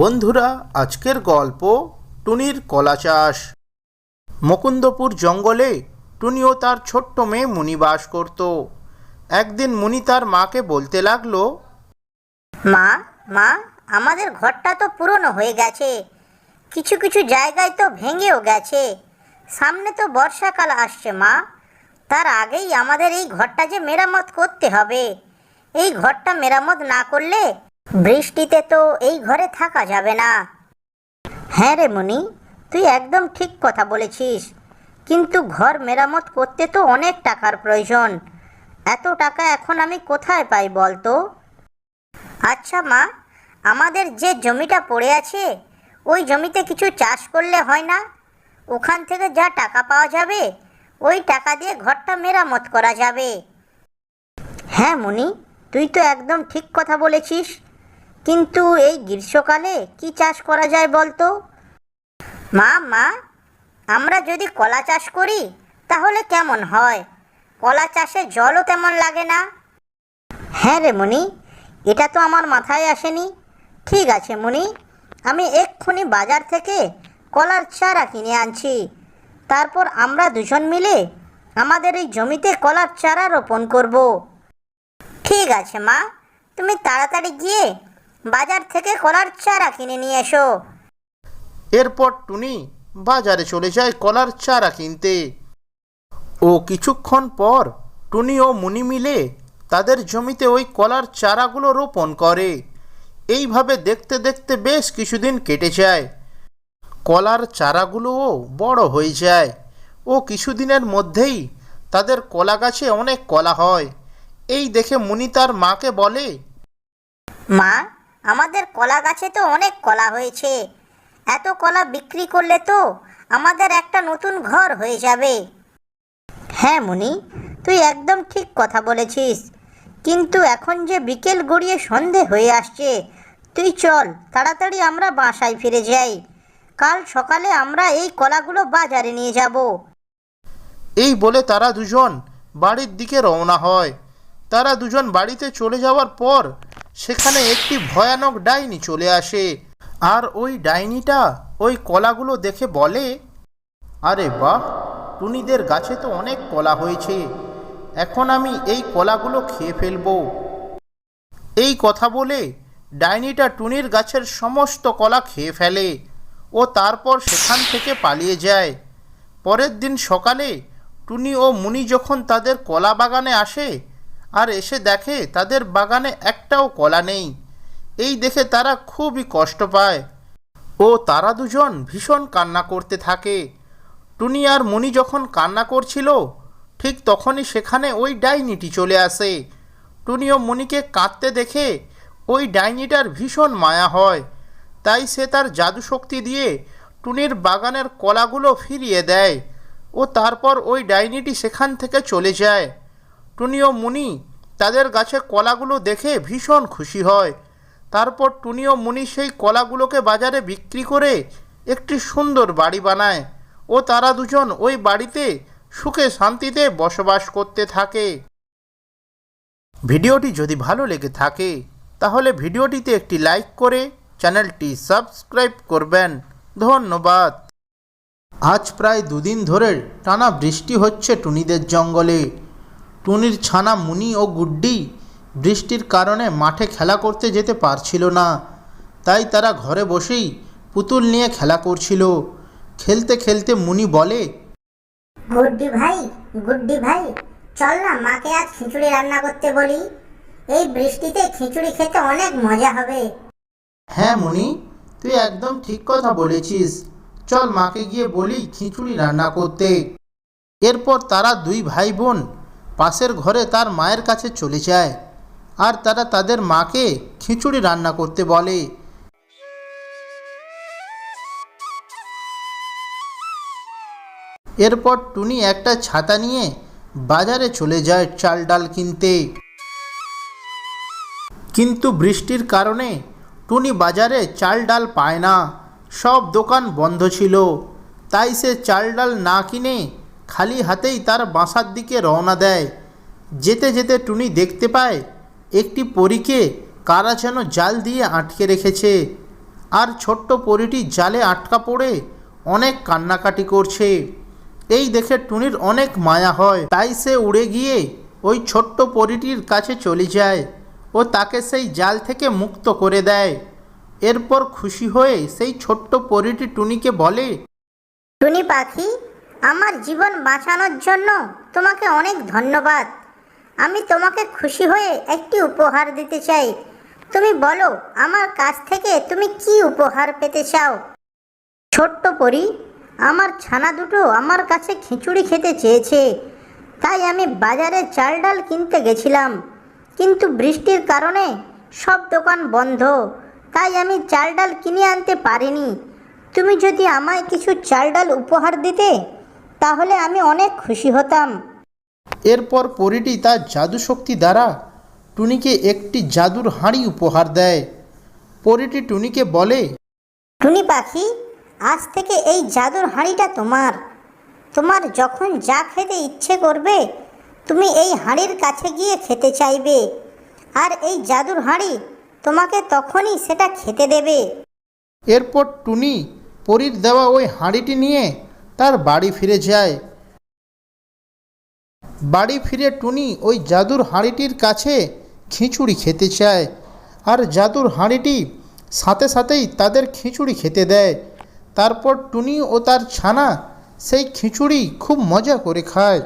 বন্ধুরা, আজকের গল্প টুনির কলা চাষ মুকুন্দপুর জঙ্গলে টুনি ও তার ছোট্ট মেয়ে মুনি বাস করত। একদিন মুনি তার মাকে বলতে লাগল, মা মা, আমাদের ঘরটা তো পুরনো হয়ে গেছে। কিছু কিছু জায়গায় তো ভেঙেও গেছে। সামনে তো বর্ষাকাল আসছে, মা। তার আগেই আমাদের এই ঘরটা যে মেরামত করতে হবে। এই ঘরটা মেরামত না করলে বৃষ্টিতে তো এই ঘরে থাকা যাবে না। হ্যাঁ রে মনি, তুই একদম ঠিক কথা বলেছিস। কিন্তু ঘর মেরামত করতে তো অনেক টাকার প্রয়োজন। এত টাকা এখন আমি কোথায় পাই বলতো? আচ্ছা মা, আমাদের যে জমিটা পড়ে আছে, ওই জমিতে কিছু চাষ করলে হয় না? ওখান থেকে যা টাকা পাওয়া যাবে, ওই টাকা দিয়ে ঘরটা মেরামত করা যাবে। হ্যাঁ মনি, তুই তো একদম ঠিক কথা বলেছিস। কিন্তু এই গ্রীষ্মকালে কি চাষ করা যায় বলতো? মা মা, আমরা যদি কলা চাষ করি, তাহলে কেমন হয়? কলা চাষে জলও তেমন লাগে না। হ্যাঁ রে মনি, এটা তো আমার মাথায় আসেনি। ঠিক আছে মনি, আমি এক্ষুনি বাজার থেকে কলার চারা কিনে আনছি। তারপর আমরা দুজন মিলে আমাদের এই জমিতে কলার চারা রোপণ করব। ঠিক আছে মা, তুমি তাড়াতাড়ি গিয়ে বাজার থেকে কলার চারা কিনে নিয়ে এসো। এরপর টুনি বাজারে চলে যায় কলার চারা কিনতে। ও কিছুক্ষণ পর টুনি ও মুনি মিলে তাদের জমিতে ওই কলার চারাগুলো রোপণ করে। এইভাবে দেখতে দেখতে বেশ কিছুদিন কেটে যায়। কলার চারাগুলোও বড় হয়ে যায়। ও কিছুদিনের মধ্যেই তাদের কলা গাছে অনেক কলা হয়। এই দেখে মুনি তার মাকে বলে মা আমাদের কলা গাছে তো অনেক কলা হয়েছে। এত কলা বিক্রি করলে তো আমাদের একটা নতুন ঘর হয়ে যাবে। হ্যাঁ মুনি, তুই একদম ঠিক কথা বলেছিস। কিন্তু এখন যে বিকেল গড়িয়ে সন্ধে হয়ে আসছে, তুই চল, তাড়াতাড়ি আমরা বাসায় ফিরে যাই। কাল সকালে আমরা এই কলাগুলো বাজারে নিয়ে যাব। এই বলে তারা দুজন বাড়ির দিকে রওনা হয়। তারা দুজন বাড়িতে চলে যাওয়ার পর সেখানে একটি ভয়ানক ডাইনি চলে আসে। আর ওই ডাইনিটা ওই কলাগুলো দেখে বলে, আরে বাহ, টুনিদের গাছে তো অনেক কলা হয়েছে। এখন আমি এই কলাগুলো খেয়ে ফেলব। এই কথা বলে ডাইনিটা টুনির গাছের সমস্ত কলা খেয়ে ফেলে ও তারপর সেখান থেকে পালিয়ে যায়। পরের দিন সকালে টুনি ও মুনি যখন তাদের কলা বাগানে আসে আর এসে দেখে তাদের বাগানে একটাও কলা নেই। এই দেখে তারা খুবই কষ্ট পায়। ও তারা দুজন ভীষণ কান্না করতে থাকে। টুনি আর মুনি যখন কান্না করছিল, ঠিক তখনই সেখানে ওই ডাইনিটি চলে আসে। টুনি ও মুনিকে কাঁদতে দেখে ওই ডাইনিটার ভীষণ মায়া হয়। তাই সে তার জাদু শক্তি দিয়ে টুনির বাগানের কলাগুলো ফিরিয়ে দেয় ও তারপর ওই ডাইনিটি সেখান থেকে চলে যায়। টুনি ও মুনি তাদের গাছে কলাগুলো দেখে ভীষণ খুশি হয়। তারপর টুনি ও মুনি সেই কলাগুলোকে বাজারে বিক্রি করে একটি সুন্দর বাড়ি বানায় ও তারা দুজন ওই বাড়িতে সুখে শান্তিতে বসবাস করতে থাকে। ভিডিওটি যদি ভালো লেগে থাকে, তাহলে ভিডিওটিতে একটি লাইক করে চ্যানেলটি সাবস্ক্রাইব করবেন। ধন্যবাদ। আজ প্রায় দুদিন ধরে টানা বৃষ্টি হচ্ছে টুনিদের জঙ্গলে। টুনির ছানা মুনি ও গুড্ডি বৃষ্টির কারণে মাঠে খেলা করতে যেতে পারছিল না। তাই তারা ঘরে বসেই পুতুল নিয়ে খেলা করছিল। খেলতে খেলতে মুনি বলে গুড্ডি ভাই গুড্ডি ভাই চল না মাকে আজ খিচুড়ি রান্না করতে বলি। এই বৃষ্টিতে খিচুড়ি খেতে অনেক মজা হবে। হ্যাঁ মুনি তুই একদম ঠিক কথা বলেছিস। চল মাকে গিয়ে বলি খিচুড়ি রান্না করতে। এরপর তারা দুই ভাই বোন পাশের ঘরে তার মায়ের কাছে চলে যায় আর তারা তাদের মাকে খিচুড়ি রান্না করতে বলে। এরপর টুনি একটা ছাতা নিয়ে বাজারে চলে যায় চাল ডাল কিনতে। কিন্তু বৃষ্টির কারণে টুনি বাজারে চাল ডাল পায় না, সব দোকান বন্ধ ছিল, তাই সে চাল ডাল না কিনে খালি হাতেই তার বাসার দিকে রওনা দেয়। যেতে যেতে টুনি দেখতে পায়, একটি পরীকে কারা যেন জাল দিয়ে আটকে রেখেছে। আর ছোট্ট পরিটি জালে আটকা পড়ে অনেক কান্নাকাটি করছে। এই দেখে টুনির অনেক মায়া হয়। তাই সে উড়ে গিয়ে ওই ছোট্ট পরিটির কাছে চলে যায় ও তাকে সেই জাল থেকে মুক্ত করে দেয়। এরপর খুশি হয়ে সেই ছোট্ট পরিটি টুনিকে বলে, টুনি পাখি আমার জীবন বাঁচানোর জন্য তোমাকে অনেক ধন্যবাদ। আমি তোমাকে খুশি হয়ে একটি উপহার দিতে চাই। তুমি বলো, আমার কাছ থেকে তুমি কি উপহার পেতে চাও? ছোট্ট পরি, আমার ছানা দুটো আমার কাছে খিচুড়ি খেতে চেয়েছে। তাই আমি বাজারে চাল ডাল কিনতে গেছিলাম। কিন্তু বৃষ্টির কারণে সব দোকান বন্ধ। তাই আমি চাল ডাল কিনে আনতে পারিনি। তুমি যদি আমায় কিছু চাল ডাল উপহার দিতে তাহলে আমি অনেক খুশি হতাম। এরপর পরিটি তার জাদু শক্তি দ্বারা টুনিকে একটি জাদুর হাঁড়ি উপহার দেয়। পরিটি টুনিকে বলে টুনি পাখি আজ থেকে এই জাদুর হাঁড়িটা তোমার। তোমার যখন যা খেতে ইচ্ছে করবে তুমি এই হাঁড়ির কাছে গিয়ে খেতে চাইবে। আর এই জাদুর হাঁড়ি তোমাকে তখনই সেটা খেতে দেবে। এরপর টুনি পরীর দেওয়া ওই হাঁড়িটি নিয়ে তার বাড়ি ফিরে যায়। বাড়ি ফিরে টুনি ওই জাদুর হাঁড়িটির কাছে খিচুড়ি খেতে চায় আর জাদুর হাঁড়িটি সাথে সাথেই তাদের খিচুড়ি খেতে দেয়। তারপর টুনি ও তার ছানা সেই খিচুড়ি খুব মজা করে খায়।